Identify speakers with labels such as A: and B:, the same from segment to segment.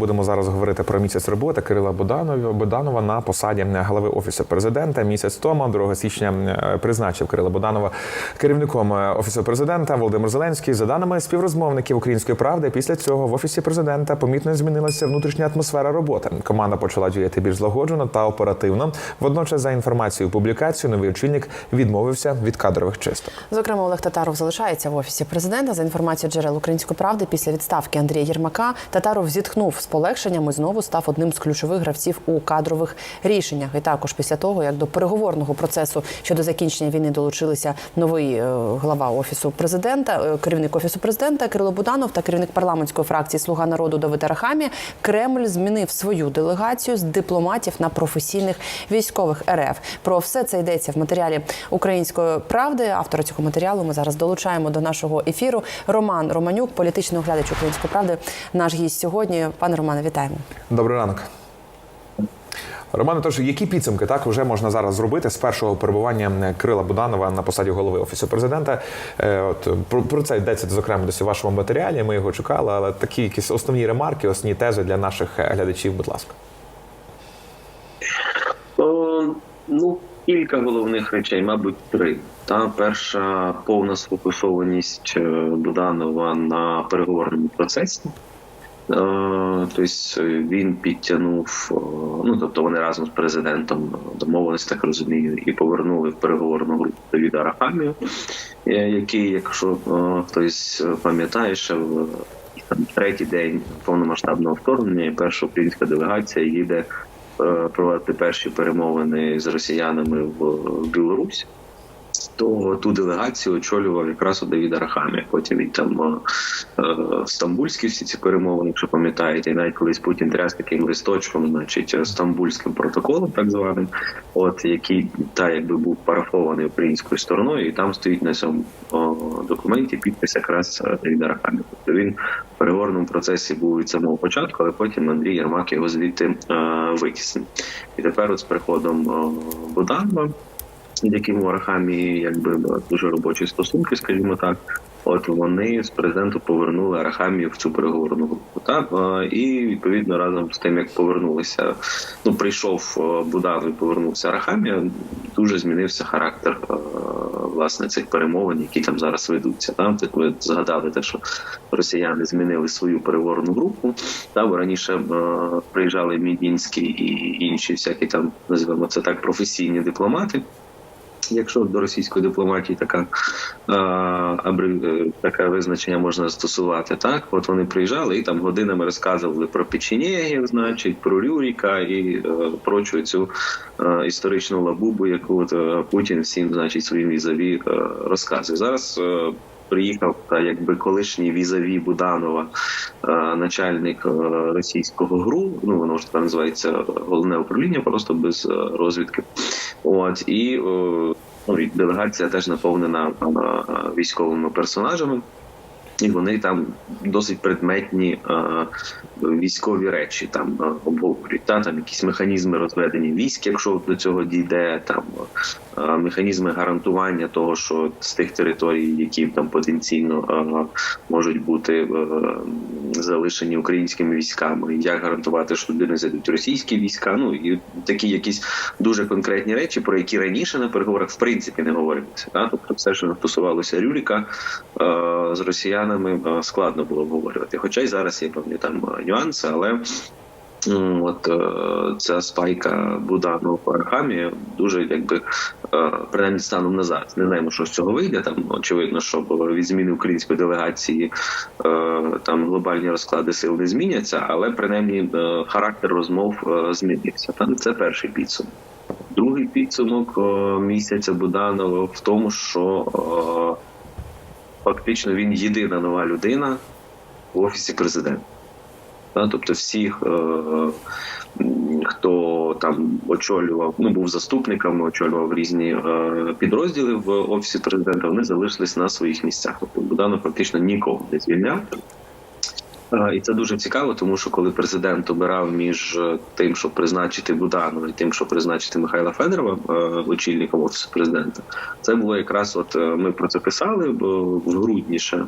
A: Будемо зараз говорити про місяць роботи Кирила Буданова на посаді голови офісу президента. Місяць тому, 2 січня, е, призначив Кирила Буданова керівником е, офісу президента Володимир Зеленський. За даними співрозмовників Української правди, після цього в офісі президента помітно змінилася внутрішня атмосфера роботи. Команда почала діяти більш злагоджено та оперативно. Водночас, за інформацією публікацію, новий очільник відмовився від кадрових чисток.
B: Зокрема, Олег Татаров залишається в офісі президента. За інформацією джерел Української правди, після відставки Андрія Єрмака Татаров зітхнув полегшенням і знову став одним з ключових гравців у кадрових рішеннях. І також після того, як до переговорного процесу щодо закінчення війни долучилися новий е, глава офісу президента, е, керівник офісу президента Кирило Буданов та керівник парламентської фракції Слуга народу Давид Арахамі, Кремль змінив свою делегацію з дипломатів на професійних військових РФ. Про все це йдеться в матеріалі Української правди. Автора цього матеріалу ми зараз долучаємо до нашого ефіру. Роман Романюк, політичний оглядач Української правди. Наш гість сьогодні. Пане Романе, вітаємо.
A: Добрий ранок. Романе, тож які підсумки так вже можна зараз зробити з першого перебування Крила Буданова на посаді голови офісу президента? Е, От про, про це йдеться зокрема десь у вашому матеріалі. Ми його чекали, але такі якісь основні ремарки, основні тези для наших е, глядачів. Будь ласка.
C: О, ну, кілька головних речей, мабуть, три. Та перша повна сфокусованість е, Буданова на переговорному процесі. Е, Тобто він підтягнув, е, ну тобто вони разом з президентом домовились, так розумію, і повернули в переговорну групу Давіда Арахамію, е, який, якщо е, хтось пам'ятає, ще в там третій день повномасштабного вторгнення, перша українська делегація їде е, проводити перші перемовини з росіянами в Білорусь. То ту делегацію очолював якраз у Давіда Рахамі. Потім він там е, е, стамбульські всі ці перемовини, якщо пам'ятаєте, і навіть колись Путін тряс таким листочком, значить е, стамбульським протоколом, так званим, от який та якби був парафований українською стороною, і там стоїть на цьому документі підпис якраз Давіда Рахамі. Тобто він в переговорному процесі був від самого початку, але потім Андрій Єрмак його звідти витіснив. І тепер, от з приходом Буданова з яким у якби дуже робочі стосунки, скажімо так. От вони з президенту повернули Арахамію в цю переговорну групу. Так і відповідно разом з тим, як повернулися, ну прийшов Буданов і повернувся Арахамія, дуже змінився характер власне цих перемовин, які там зараз ведуться. Там так ви згадали те, що росіяни змінили свою переговорну групу. Там раніше приїжджали Мідінські і інші всякі там називаємо це так професійні дипломати. Якщо до російської дипломатії така абри, таке визначення можна застосувати, так от вони приїжджали і там годинами розказували про печенєгів, значить про Рюріка і а, прочу цю а, історичну лабубу, яку от, е, Путін всім, значить, своїм візові е, розказує. Зараз е, приїхав та якби колишній візаві Буданова, е, начальник е, російського гру. Ну воно ж тепер називається головне управління, просто без е, розвідки. От і е, ну, делегація теж наповнена е, військовими персонажами. І вони там досить предметні е, військові речі там е, обговорюють. Та там якісь механізми розведення військ, якщо до цього дійде, там е, механізми гарантування того, що з тих територій, які там потенційно е, можуть бути е, залишені українськими військами, як гарантувати, що туди не зайдуть російські війська. Ну і такі якісь дуже конкретні речі, про які раніше на переговорах в принципі не говорилося. Та? Тобто, все, що стосувалося Рюліка е, з росіян росіянами складно було обговорювати. Хоча й зараз є певні там нюанси, але от ця спайка Будану Архамі дуже якби принаймні станом на зараз. Не знаємо, що з цього вийде. Там очевидно, що від зміни української делегації там глобальні розклади сил не зміняться, але принаймні характер розмов змінився. Там це перший підсумок. Другий підсумок місяця Буданова в тому, що фактично він єдина нова людина в офісі президента. Тобто, всіх, хто там очолював, ну був заступниками, очолював різні підрозділи в офісі президента, вони залишились на своїх місцях. Тобто Буданов фактично нікого не звільняв. Е, І це дуже цікаво, тому що коли президент обирав між е, тим, щоб призначити Буданова і тим, щоб призначити Михайла Федорова очільника очільником офісу президента, це було якраз, от е, ми про це писали в грудні ще.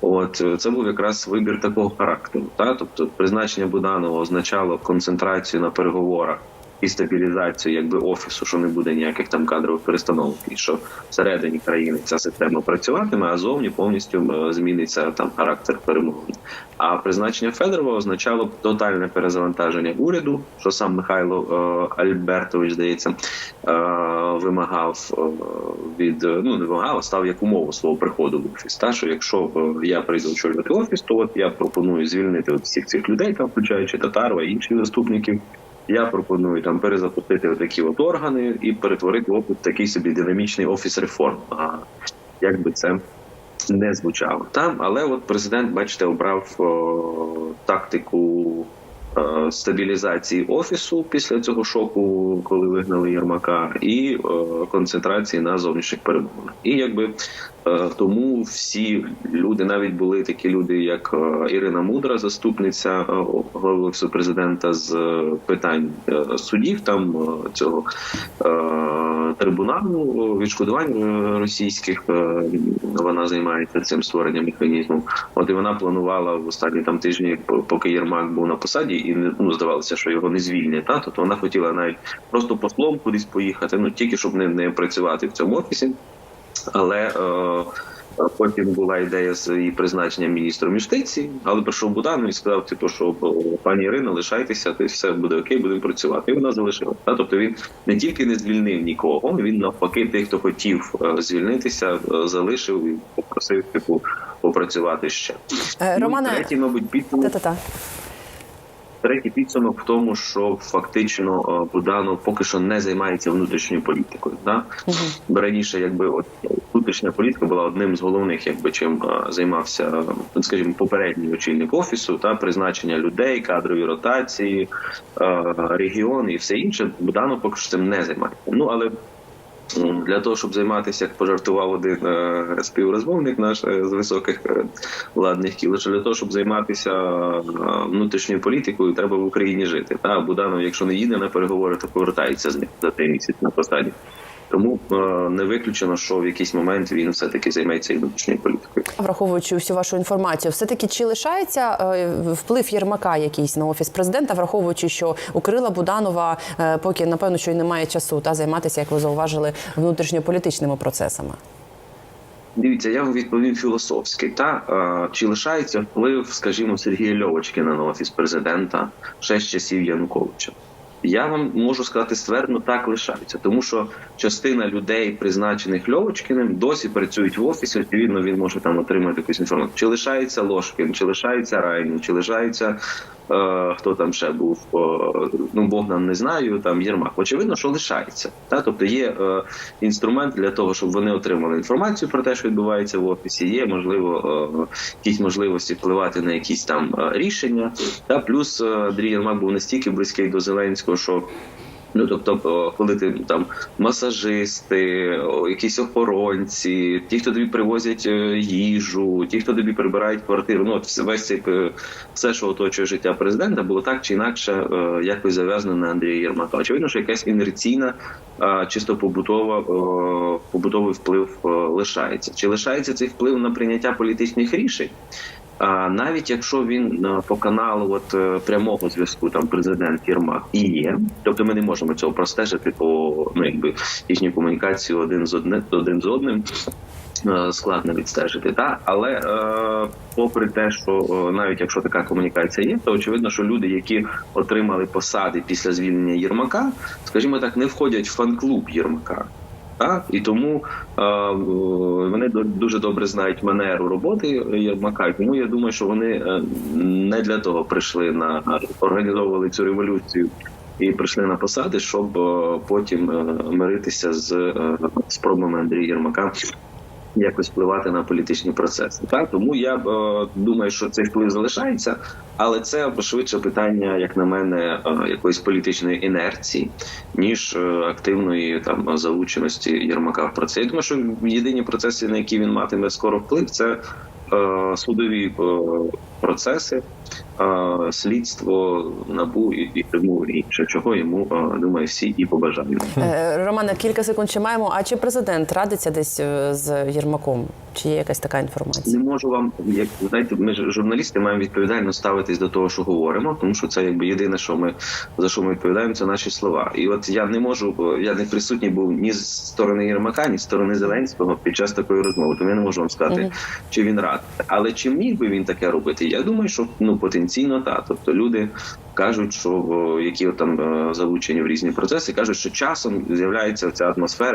C: От е, це був якраз вибір такого характеру. Та тобто призначення Буданова означало концентрацію на переговорах і стабілізацію якби офісу, що не буде ніяких там кадрових перестановок, і що всередині країни ця система працюватиме, а зовні повністю е, зміниться там характер перемовин. А призначення Федорова означало б тотальне перезавантаження уряду, що сам Михайло е, Альбертович здається е, вимагав е, від ну не вимагав, став як умову свого приходу в офіс. Та що якщо е, я прийду очолювати офіс, то от я пропоную звільнити от всіх цих людей, там включаючи Татарова і інших заступників. Я пропоную там перезапустити такі от органи і перетворити опит в такий собі динамічний офіс реформ. А як би це не звучало там, але от президент, бачите, обрав о, тактику стабілізації офісу після цього шоку, коли вигнали Єрмака, і е, концентрації на зовнішніх перемовинах. І якби е, тому всі люди, навіть були такі люди, як е, Ірина Мудра, заступниця е, голови офісу президента з е, питань е, судів, там е, цього е, трибуналу е, відшкодувань е, російських. е, Вона займається цим створенням механізму. От і вона планувала в останні там тижні, поки Єрмак був на посаді, і ну здавалося, що його не звільнять. Та тобто вона хотіла навіть просто послом кудись поїхати, ну тільки щоб не, не працювати в цьому офісі. Але е, потім була ідея з її призначенням міністром юстиції, але прийшов Буданов і сказав, типу, що пані Ірина, лишайтеся, ти все буде окей, будемо працювати. І вона залишила. Та тобто він не тільки не звільнив нікого, він навпаки, тих, хто хотів е, звільнитися, е, залишив і попросив типу попрацювати ще.
B: Е,
C: Ну, і третій, мабуть,
B: та-та-та.
C: Третій підсумок в тому, що фактично е, Буданов поки що не займається внутрішньою політикою. Да? Бо раніше, якби от внутрішня політика була одним з головних, якби чим е, займався, ну, скажімо, попередній очільник офісу та призначення людей, кадрові ротації, е, регіони і все інше. Буданов поки що цим не займається. Ну але для того, щоб займатися, як пожартував один е, співрозмовник наш е, з високих е, владних кіл, що для того, щоб займатися е, внутрішньою політикою, треба в Україні жити. Та Буданов, якщо не їде на переговори, то повертається з них за три місяці на посаді. Тому е, не виключено, що в якийсь момент він все таки займеться і внутрішньою політикою.
B: Враховуючи всю вашу інформацію, все таки чи лишається е, вплив Єрмака якийсь на офіс президента, враховуючи, що у Кирила Буданова е, поки напевно що й немає часу та займатися, як ви зауважили, внутрішньополітичними процесами.
C: Дивіться, я відповім філософськи. Та е, чи лишається вплив, скажімо, Сергія Льовочкіна на офіс президента ще з часів Януковича? Я вам можу сказати ствердно, так лишається, тому що частина людей, призначених Льовочкіним, досі працюють в офісі. Відповідно, він може там отримати якусь інформацію. Чи лишається Ложкін, чи лишається Райнін, чи лишається е, хто там ще був? Е, ну Богдан не знаю. Там Єрмак. Очевидно, що лишається. Та тобто є е, інструмент для того, щоб вони отримали інформацію про те, що відбувається в офісі. Є можливо е, якісь можливості впливати на якісь там е, рішення. Та плюс е, Андрій Єрмак був настільки близький до Зеленського, що Ну, тобто, коли ти там масажисти, якісь охоронці, ті, хто тобі привозять е, їжу, ті, хто тобі прибирають квартиру, ну весь цей е, все, що оточує життя президента, було так чи інакше е, якось зав'язано на Андрія Єрмака. Очевидно, що якась інерційна, е, чисто побутова е, побутовий вплив е, лишається. Чи лишається цей вплив на прийняття політичних рішень? А навіть якщо він е, по каналу от е, прямого зв'язку там президент Єрмак і є, тобто ми не можемо цього простежити по ну якби їхню комунікацію один з одним один з одним. Складно відстежити, та але е, попри те, що е, навіть якщо така комунікація є, то очевидно, що люди, які отримали посади після звільнення Єрмака, скажімо так, не входять в фан-клуб Єрмака. Так? І тому е, вони дуже добре знають манеру роботи Єрмака. Тому я думаю, що вони е, не для того прийшли на організовували цю революцію і прийшли на посади, щоб е, потім е, миритися з спробами Андрія Єрмака. Якось впливати на політичні процеси, так тому я е, думаю, що цей вплив залишається, але це швидше питання, як на мене, е, якоїсь політичної інерції, ніж е, активної там залученості Єрмака в процесі. Я думаю, що єдині процеси, на які він матиме скоро вплив, це е, судові е, процеси, слідство набу і, і тому інше, чого йому думаю, всі і побажають.
B: Е, Романе, кілька секунд ще маємо. А чи президент радиться десь е, з Єрмаком? Чи є якась така інформація?
C: Не можу вам, як знаєте, ми ж журналісти маємо відповідально ставитись до того, що говоримо, тому що це якби єдине, що ми за що ми відповідаємо, це наші слова. І от я не можу, е, я не присутній був ні з сторони Єрмака, ні з сторони Зеленського під час такої розмови. Тому я не можу вам сказати,
B: Мгм.
C: чи він рад. Але чи міг би він таке робити? Я думаю, що ну потенційно та. Тобто люди кажуть, що які там е, залучені в різні процеси, кажуть, що часом з'являється ця атмосфера.